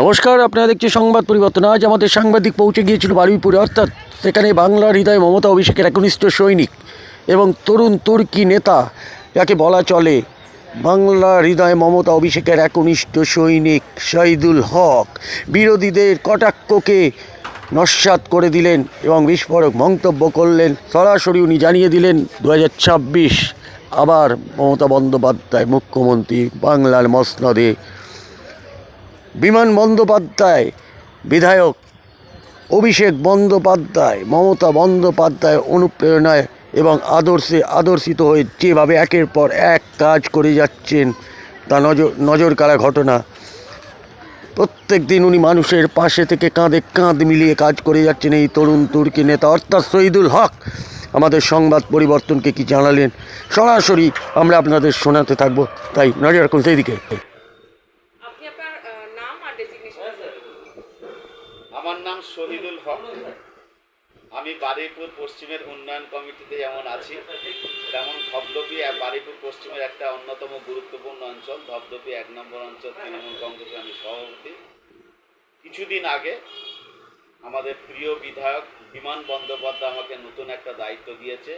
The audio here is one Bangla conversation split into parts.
নমস্কার, আপনারা দেখছি সংবাদ পরিবর্তন। আজ আমাদের সাংবাদিক পৌঁছে গিয়েছিল বারুইপুরে, অর্থাৎ সেখানে বাংলার হৃদয় মমতা অভিষেকের একনিষ্ঠ সৈনিক এবং তরুণ তুর্কি নেতা, যাকে বলা চলে বাংলা হৃদয় মমতা অভিষেকের একনিষ্ঠ সৈনিক শহীদুল হক। বিরোধীদের কটাক্ষকে নস্যাৎ করে দিলেন এবং বিস্ফোরক মন্তব্য করলেন। সরাসরি উনি জানিয়ে দিলেন দু হাজার ছাব্বিশ আবার মমতা বন্দ্যোপাধ্যায় মুখ্যমন্ত্রী বাংলার মসনদে বিমান বন্দ্যোপাধ্যায়, বিধায়ক অভিষেক বন্দ্যোপাধ্যায়, মমতা বন্দ্যোপাধ্যায় অনুপ্রেরণায় এবং আদর্শে আদর্শিত হয়ে যেভাবে একের পর এক কাজ করে যাচ্ছেন, তা নজর নজর কাড়া ঘটনা। প্রত্যেক দিন উনি মানুষের পাশে থেকে কাঁধে কাঁধ মিলিয়ে কাজ করে যাচ্ছেন এই তরুণ তুর্কি নেতা। অর্থাৎ শহীদুল হক আমাদের সংবাদ পরিবর্তনকে কি জানালেন? সরাসরি আমরা আপনাদের শোনাতে থাকব। তাই নজর রাখুন সেই দিকে আপনি আপনার আহ, নাম আর ডেজিগনেশন আমার নাম শহীদুল হক। আমি বারুইপুর পশ্চিমের উন্নয়ন কমিটিতে যেমন আছি, তেমন ধবধপি আর বারুইপুর পশ্চিমের একটা অন্যতম গুরুত্বপূর্ণ অঞ্চল ধবধপি এক নম্বর অঞ্চল, তৃণমূল কংগ্রেসের আমি সভাপতি। কিছুদিন আগে আমাদের প্রিয় বিধায়ক বিমান বন্দ্যোপাধ্যায় আমাকে নতুন একটা দায়িত্ব দিয়েছে।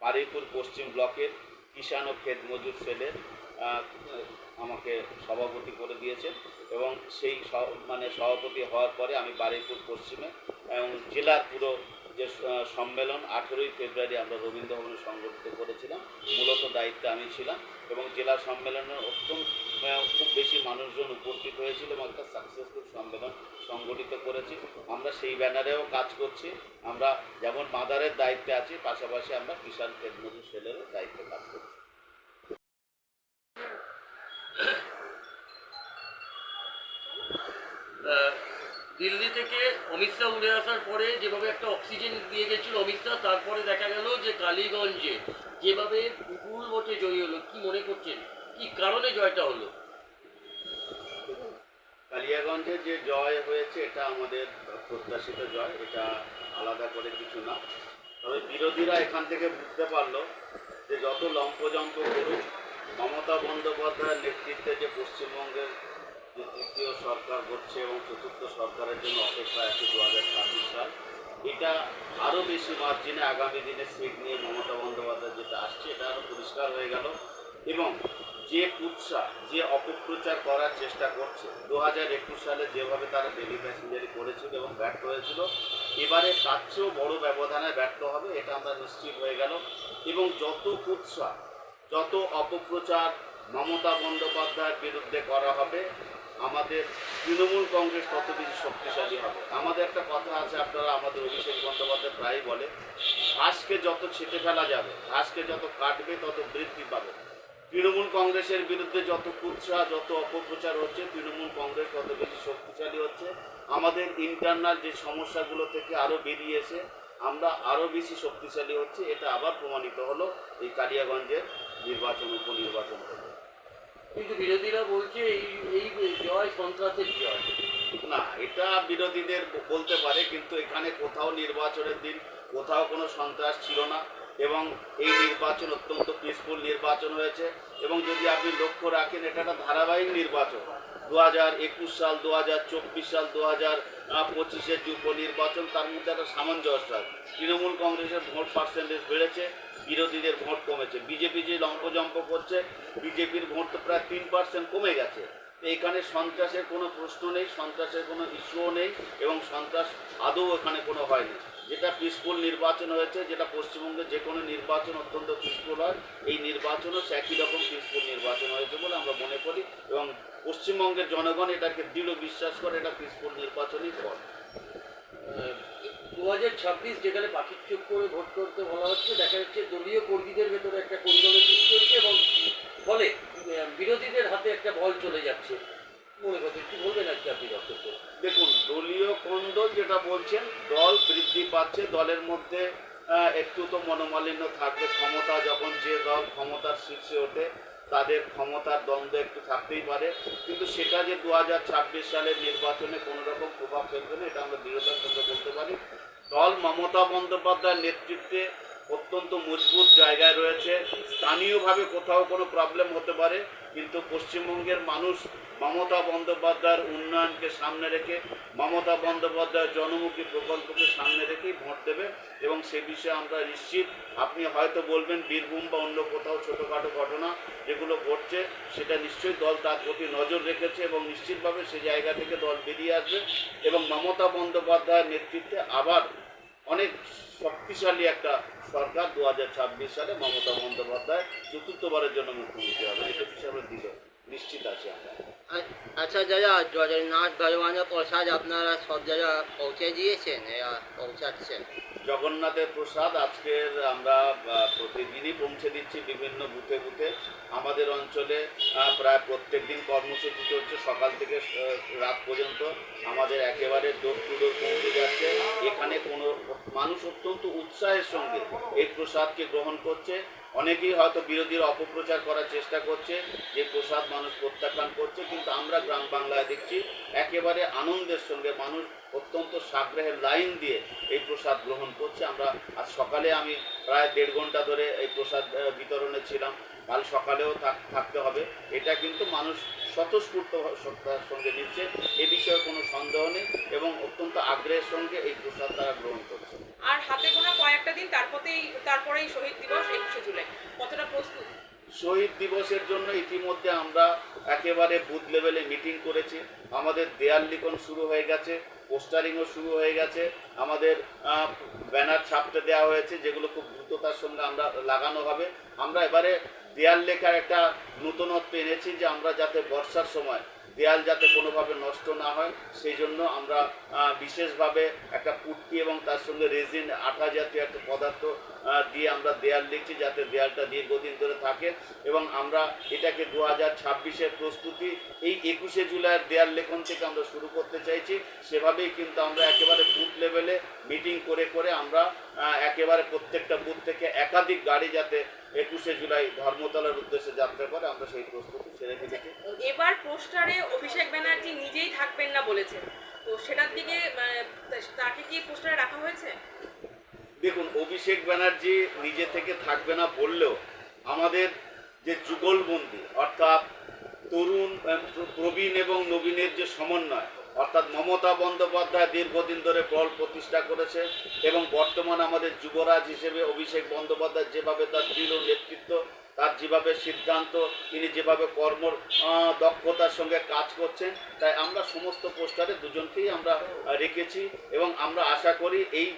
বারুইপুর পশ্চিম ব্লকের কিষাণ ও ক্ষেত মজুর সেলের আমাকে সভাপতি করে দিয়েছে এবং সেই মানে সভাপতি হওয়ার পরে আমি বারুইপুর পশ্চিমে এবং জেলার পুরো যে সম্মেলন আঠেরোই ফেব্রুয়ারি আমরা রবীন্দ্র ভবনে সংগঠিত করেছিলাম, মূলত দায়িত্বে আমি ছিলাম এবং জেলা সম্মেলনের অত্যন্ত খুব বেশি মানুষজন উপস্থিত হয়েছিল এবং একটা সাকসেসফুল সম্মেলন সংগঠিত করেছি। আমরা সেই ব্যানারেও কাজ করছি। আমরা যেমন মাদারের দায়িত্বে আছি, পাশাপাশি আমরা কিষাণ টেকনোলজি সেলেরও দায়িত্বে কাজ করছি। দিল্লি থেকে অমিত শাহ উড়ে আসার পরে যেভাবে একটা অক্সিজেন দিয়ে গেছিল অমিত শাহ, তারপরে দেখা গেল যে কালীগঞ্জে যেভাবে বিপুল ভোটে জয়ী হলো, কি মনে করছেন? কি কারণে জয়টা হলো? কালিয়াগঞ্জে যে জয় হয়েছে, এটা আমাদের প্রত্যাশিত জয়, এটা আলাদা করে কিছু না। তবে বিরোধীরা এখান থেকে বুঝতে পারল যে যত লম্পজম্প করুক, মমতা বন্দ্যোপাধ্যায়ের নেতৃত্বে যে পশ্চিমবঙ্গের যে তৃতীয় সরকার হচ্ছে এবং চতুর্থ সরকারের জন্য অপেক্ষা আছে দু হাজার ছাব্বিশ সাল। এটা আরও বেশি মার্জিনে আগামী দিনে সিট নিয়ে মমতা বন্দ্যোপাধ্যায় যেটা আসছে, এটা আরও পরিষ্কার হয়ে গেল। এবং যে কুৎসা, যে অপপ্রচার করার চেষ্টা করছে দু হাজার একুশ সালে যেভাবে তারা ডেলি প্যাসেঞ্জারি করেছিল এবং ব্যর্থ হয়েছিল, এবারে তার চেয়েও বড় ব্যবধানে ব্যর্থ হবে, এটা আমরা নিশ্চিত হয়ে গেল। এবং যত কুৎসা, যত অপপ্রচার মমতা বন্দ্যোপাধ্যায়ের বিরুদ্ধে করা হবে আমাদের তৃণমূল কংগ্রেস তত বেশি শক্তিশালী হবে। আমাদের একটা কথা আছে, আপনারা আমাদের অভিষেক বন্দ্যোপাধ্যায় প্রায়ই বলে, ঘাসকে যত ছেটে ফেলা যাবে, ঘাসকে যত কাটবে, তত বৃদ্ধি পাবে। তৃণমূল কংগ্রেসের বিরুদ্ধে যত কুৎসা, যত অপপ্রচার হচ্ছে, তৃণমূল কংগ্রেস তত বেশি শক্তিশালী হচ্ছে। আমাদের ইন্টারনাল যে সমস্যাগুলো থেকে আরও বেরিয়ে এসে আমরা আরও বেশি শক্তিশালী হচ্ছে, এটা আবার প্রমাণিত হলো এই কালিয়াগঞ্জের নির্বাচন, উপনির্বাচন থেকে। কিন্তু বিরোধীরা বলছে এই এই জয় সন্ত্রাসের জয়। না, এটা বিরোধীদের বলতে পারে, কিন্তু এখানে কোথাও নির্বাচনের দিন কোথাও কোনো সন্ত্রাস ছিল না এবং এই নির্বাচন অত্যন্ত পিসফুল নির্বাচন হয়েছে এবং যদি আপনি লক্ষ্য রাখেন, এটা একটা ধারাবাহিক নির্বাচন। দু হাজার একুশ সাল দু হাজার চব্বিশ সাল দু হাজার পঁচিশের যে উপনির্বাচন, তার মধ্যে একটা সামঞ্জস্য তৃণমূল কংগ্রেসের ভোট পার্সেন্টেজ বেড়েছে বিরোধীদের ভোট কমেছে। বিজেপি যে লম্পজম্প করছে, বিজেপির ভোট তো প্রায় তিন পার্সেন্ট কমে গেছে। এখানে সন্ত্রাসের কোনো প্রশ্ন নেই, সন্ত্রাসের কোনো ইস্যুও নেই এবং সন্ত্রাস আদৌ এখানে কোনো হয়নি। যেটা পিসফুল নির্বাচন হয়েছে, যেটা পশ্চিমবঙ্গে যে কোনো নির্বাচন অত্যন্ত পিসফুল হয়, এই নির্বাচনও সে একই রকম পিসফুল নির্বাচন হয়েছে বলে আমরা মনে করি এবং পশ্চিমবঙ্গের জনগণ এটাকে দৃঢ় বিশ্বাস করে, এটা পিসফুল নির্বাচনই ফল দু হাজার ছাব্বিশ যেখানে পাখির চোখ করে ভোট করতে বলা হচ্ছে, দেখা যাচ্ছে দলীয় কর্মীদের ভেতরে একটা কোন্দলের সৃষ্টি হচ্ছে এবং ফলে বিরোধীদের হাতে একটা বল চলে যাচ্ছে। মনে করছে একটু বলবেন আর কি আপনি বক্তব্য দেখুন, দলীয় কোন্দল যেটা বলছেন, দল বৃদ্ধি পাচ্ছে, দলের মধ্যে একটু তো মনোমালিন্য থাকবে, ক্ষমতা যখন যে দল ক্ষমতার শীর্ষে ওঠে, তাদের ক্ষমতার দ্বন্দ্ব একটু থাকতেই পারে। কিন্তু সেটা যে দু হাজার ছাব্বিশ সালের নির্বাচনে কোনো রকম প্রভাব ফেলবে না, এটা আমরা বলতে পারি দল মমতা বন্দ্যোপাধ্যায়ের নেতৃত্বে অত্যন্ত মজবুত জায়গায় রয়েছে। স্থানীয়ভাবে কোথাও কোনো প্রবলেম হতে পারে, কিন্তু পশ্চিমবঙ্গের মানুষ মমতা বন্দ্যোপাধ্যায়ের উন্নয়নকে সামনে রেখে, মমতা বন্দ্যোপাধ্যায়ের জনমুখী প্রকল্পকে সামনে রেখেই ভোট দেবে এবং সে বিষয়ে আমরা নিশ্চিত। আপনি হয়তো বলবেন, বীরভূম বা অন্য কোথাও ছোটোখাটো ঘটনা যেগুলো ঘটছে, সেটা নিশ্চয়ই দল তার প্রতি নজর রেখেছে এবং নিশ্চিতভাবে সে জায়গা থেকে দল বেরিয়ে আসবে এবং মমতা বন্দ্যোপাধ্যায়ের নেতৃত্বে আবার অনেক শক্তিশালী একটা সরকার দু হাজার ছাব্বিশ সালে মমতা বন্দ্যোপাধ্যায় চতুর্থবারের জন্য মুখ্যমন্ত্রী হবে। এটা হিসাবে দিল। নিশ্চিত আছে আমরা। আচ্ছা দাদা, জগন্নাথ ভগবানের প্রসাদ আপনারা সব জায়গায় পৌঁছে দিয়েছেন পৌঁছাচ্ছেন। জগন্নাথের প্রসাদ আজকের আমরা প্রতিদিনই পৌঁছে দিচ্ছি বিভিন্ন বুথে বুথে। আমাদের অঞ্চলে প্রায় প্রত্যেক দিন কর্মসূচি চলছে, সকাল থেকে রাত পর্যন্ত। আমাদের একেবারে ডোর টু ডোর পৌঁছে যাচ্ছে। এখানে কোনো মানুষ অত্যন্ত উৎসাহের সঙ্গে এই প্রসাদকে গ্রহণ করছে। অনেকেই হয়তো বিরোধীরা অপপ্রচার করার চেষ্টা করছে, যে প্রসাদ মানুষ প্রত্যাখ্যান করছে, কিন্তু আমরা গ্রাম বাংলায় দেখছি একেবারে আনন্দের সঙ্গে মানুষ অত্যন্ত সাগ্রহের লাইন দিয়ে এই প্রসাদ গ্রহণ করছে। আমরা আজ সকালে আমি প্রায় দেড় ঘণ্টা ধরে এই প্রসাদ বিতরণে ছিলাম। কাল সকালেও থাক- থাকতে হবে। এটা কিন্তু মানুষ স্বতঃস্ফূর্ত সত্তার সঙ্গে নিচ্ছে এ বিষয়ে কোনো সন্দেহ নেই এবং অত্যন্ত আগ্রহের সঙ্গে এই প্রসাদ তারা গ্রহণ করছে। আর হাতে গোনা কয়েকটা দিন তারপরেই তারপরেই শহীদ দিবস একুশে জুলাই। কতটা প্রস্তুত? শহীদ দিবসের জন্য ইতিমধ্যে আমরা একেবারে বুথ লেভেলে মিটিং করেছি। আমাদের দেয়াল লিখন শুরু হয়ে গেছে পোস্টারিংও শুরু হয়ে গেছে। আমাদের ব্যানার ছাপতে দেওয়া হয়েছে যেগুলো খুব দ্রুততার সঙ্গে আমরা লাগানো হবে। আমরা এবারে দেয়াল লেখার একটা নূতনত্ব এনেছি যে আমরা যাতে বর্ষার সময় দেয়াল যাতে কোনোভাবে নষ্ট না হয়, সেই জন্য আমরা বিশেষভাবে একটা পুট্টি এবং তার সঙ্গে রেজিন, আঠা জাতীয় একটা পদার্থ দিয়ে আমরা দেয়াল লিখছি যাতে দেয়ালটা দীর্ঘদিন ধরে থাকে এবং আমরা এটাকে দু হাজার ছাব্বিশের প্রস্তুতি, এই একুশে জুলাইয়ের দেয়াল লেখন থেকে আমরা শুরু করতে চাইছি। সেভাবেই কিন্তু আমরা একেবারে বুথ লেভেলে মিটিং করে করে আমরা একেবারে প্রত্যেকটা বুথ থেকে একাধিক গাড়ি যাতে একুশে জুলাই ধর্মতলার উদ্দেশ্যে যাত্রা করে আমরা সেই প্রস্তুতি সেরে ফেলেছি। এবার পোস্টারে অভিষেক ব্যানার্জি নিজেই থাকবেন না বলেছেন। তো সেটার দিকে মানে, তাকে কি পোস্টারে রাখা হয়েছে? দেখুন অভিষেক ব্যানার্জি নিজে থেকে থাকবে না বললেও আমাদের যে যুগলবন্দি অর্থাৎ তরুণ প্রবীণ এবং নবীনের যে সমন্বয় অর্থাৎ মমতা বন্দ্যোপাধ্যায় দীর্ঘদিন ধরে বল প্রতিষ্ঠা করেছে এবং বর্তমান আমাদের যুবরাজ হিসেবে অভিষেক বন্দ্যোপাধ্যায় যেভাবে তার দৃঢ় নেতৃত্ব, তার যেভাবে সিদ্ধান্ত, তিনি যেভাবে কর্ম দক্ষতার সঙ্গে কাজ করছেন, তাই আমরা সমস্ত পোস্টারে দুজনকেই আমরা রেখেছি এবং আমরা আশা করি এই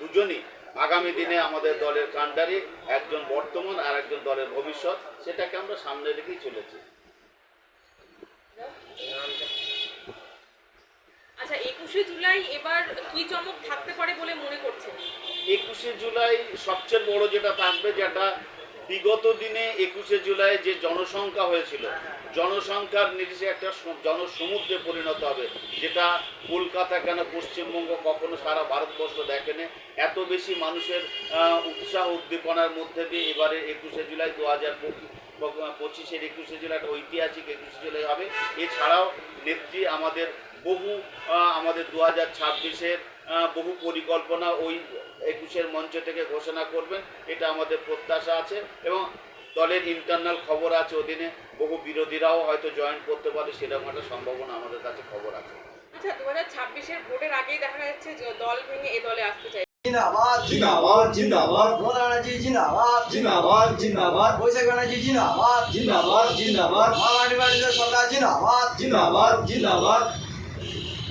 দুজনই আগামী দিনে আমাদের দলের কাণ্ডারি, একজন বর্তমান আর একজন দলের ভবিষ্যৎ, সেটাকে আমরা সামনে রেখেই চলেছি। আচ্ছা একুশে জুলাই এবার কি চমক থাকতে পারে বলে মনে করছেন? একুশে জুলাই সবচেয়ে বড় যেটা থাকবে যেটা বিগত দিনে একুশে জুলাই যে জনসংখ্যা হয়েছিল, জনসংখ্যার একটা জনসমুদ্রে পরিণত হবে, যেটা কলকাতা কেন পশ্চিমবঙ্গ কখনো সারা ভারতবর্ষ দেখেনি। এত বেশি মানুষের উৎসাহ উদ্দীপনার মধ্যে দিয়ে এবারে একুশে জুলাই দু হাজার পঁচিশের একুশে জুলাই একটা ঐতিহাসিক একুশে জুলাই হবে। এছাড়াও নেত্রী আমাদের বহু আমাদের দু হাজার ছাব্বিশের বহু পরিকল্পনা ওই একুশের মঞ্চ থেকে ঘোষণা করবেন এটা আমাদের প্রত্যাশা আছে এবং দলের ইন্টারনাল খবর আছে ওদিনে বহু বিরোধীরাও হয়তো জয়েন করতে পারে সেরকম একটা সম্ভাবনা আমাদের কাছে খবর আছে। আচ্ছা দু হাজার ছাব্বিশের ভোটের আগেই দেখা যাচ্ছে যে দল ভেঙে এ দলে আসতে চাই। জিন্দাবাদ জিন্দাবাদ জিন্দাবাদ। মমতা ব্যানার্জি জিন্দাবাদ। জিন্দাবাদ জিন্দাবাদ। ব্যানার্জি জিন্দাবাদ। জিন্দাবাদ জিন্দাবাদ। সরকার জিন্দাবাদ। জিন্দাবাদ জিন্দাবাদ।